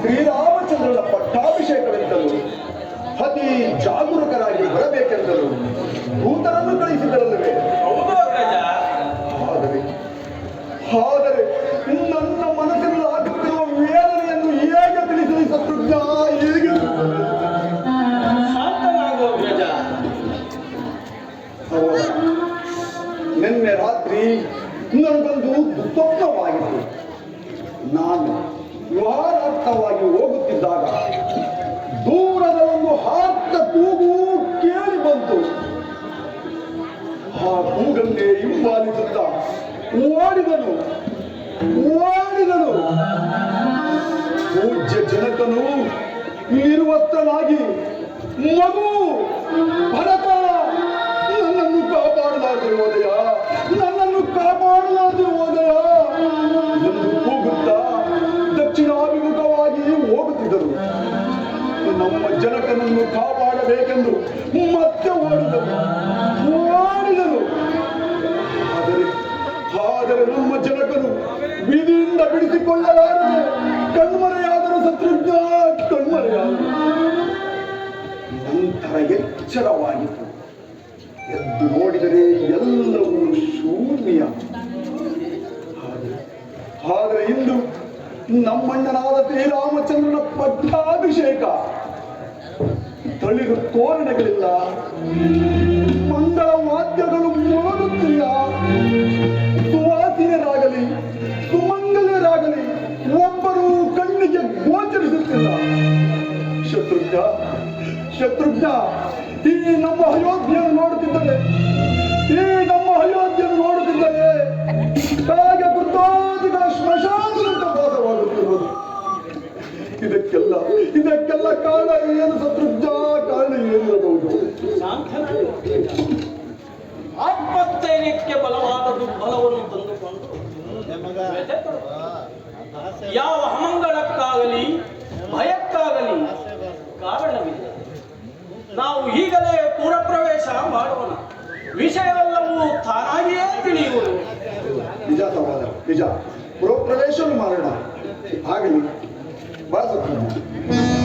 ಶ್ರೀರಾಮಚಂದ್ರನ ಪಟ್ಟಾಭಿಷೇಕವೆಂತಲೂ ಅತಿ ಜಾಗರೂಕರಾಗಿ ಹೊರಬೇಕು ನನಗೊಂದು ದುಸ್ವಪ್ನವಾಗಿತ್ತು. ನಾನು ವಿಹಾರಾರ್ಥವಾಗಿ ಹೋಗುತ್ತಿದ್ದಾಗ ದೂರದ ಒಂದು ಹಾರ್ತ ತೂಗು ಕೇಳಿ ಬಂತು. ಆ ಕೂಗನ್ನೇ ಹಿಂಬಾಲಿಸುತ್ತ ಓಡಿದನು ಓಡಿದನು. ಪೂಜ್ಯ ಜನಕನು ನಿರ್ವತ್ತನಾಗಿ ಮಗು ಭರತ ಹೋಗುತ್ತಿದ್ದರು ನಮ್ಮ ಜನಕನನ್ನು ಕಾಪಾಡಬೇಕೆಂದು ಮತ್ತೆ ಓಡಿದರು. ಓಡಿದರು. ಆದರೆ ಆದರೆ ನಮ್ಮ ಜನಕನು ಬೀದಿಯಿಂದ ಬಿಡಿಸಿಕೊಳ್ಳಲಾರದೆ ಕಣ್ಮರೆಯಾದರೂ ಸತ್ಯ ಕಣ್ಮರೆಯಾದರು. ನಂತರ ಎಚ್ಚರವಾಗಿತ್ತು. ಎದ್ದು ನೋಡಿದರೆ ಎಲ್ಲವೂ ಶೂನ್ಯ. ಆದರೆ- ಇಂದು ನಮ್ಮಣ್ಣನಾದ ಶ್ರೀರಾಮಚಂದ್ರನ ಪಟ್ಟಾಭಿಷೇಕ. ತಳಿರು ತೋರಣಗಳಿಲ್ಲ. ಮಂಗಳ ವಾದ್ಯಗಳು ಮೂಡುತ್ತಿಲ್ಲ. ಸುವಾಸಿನರಾಗಲಿ ಸುಮಂಗಲರಾಗಲಿ ಒಬ್ಬರು ಕಣ್ಣಿಗೆ ಗೋಚರಿಸುತ್ತಿಲ್ಲ. ಶತ್ರುಘ್ನ ಶತ್ರುಘ್ನ, ಈ ನಮ್ಮ ಅಯೋಧ್ಯೆಯನ್ನು ನೋಡುತ್ತಿದ್ದರೆ ಈ ಇದಕ್ಕೆಲ್ಲ ಕಾರಣ ಏನು ಶತ್ರುಘ್ನ ಕಾರಣ ಏನಿರಬಹುದು? ಆತ್ಮಸ್ಥೈರ್ಯಕ್ಕೆ ಬಲವಾದ ದುರ್ಬಲವನ್ನು ತಂದುಕೊಂಡು. ಯಾವ ಅಮಂಗಳಕ್ಕಾಗಲಿ ಭಯಕ್ಕಾಗಲಿ ಕಾರಣವಿಲ್ಲ. ನಾವು ಈಗಲೇ ಪುರಪ್ರವೇಶ ಮಾಡೋಣ. ವಿಷಯವೆಲ್ಲವೂ ತಾನಾಗಿಯೇ ತಿಳಿಯುವುದು. ನಿಜ ಸಹೋದರ ನಿಜ. ಪ್ರವೇಶ ಮಾಡೋಣ. ಆಗಲಿ ಬಾ ಶತ್ರುಘ್ನ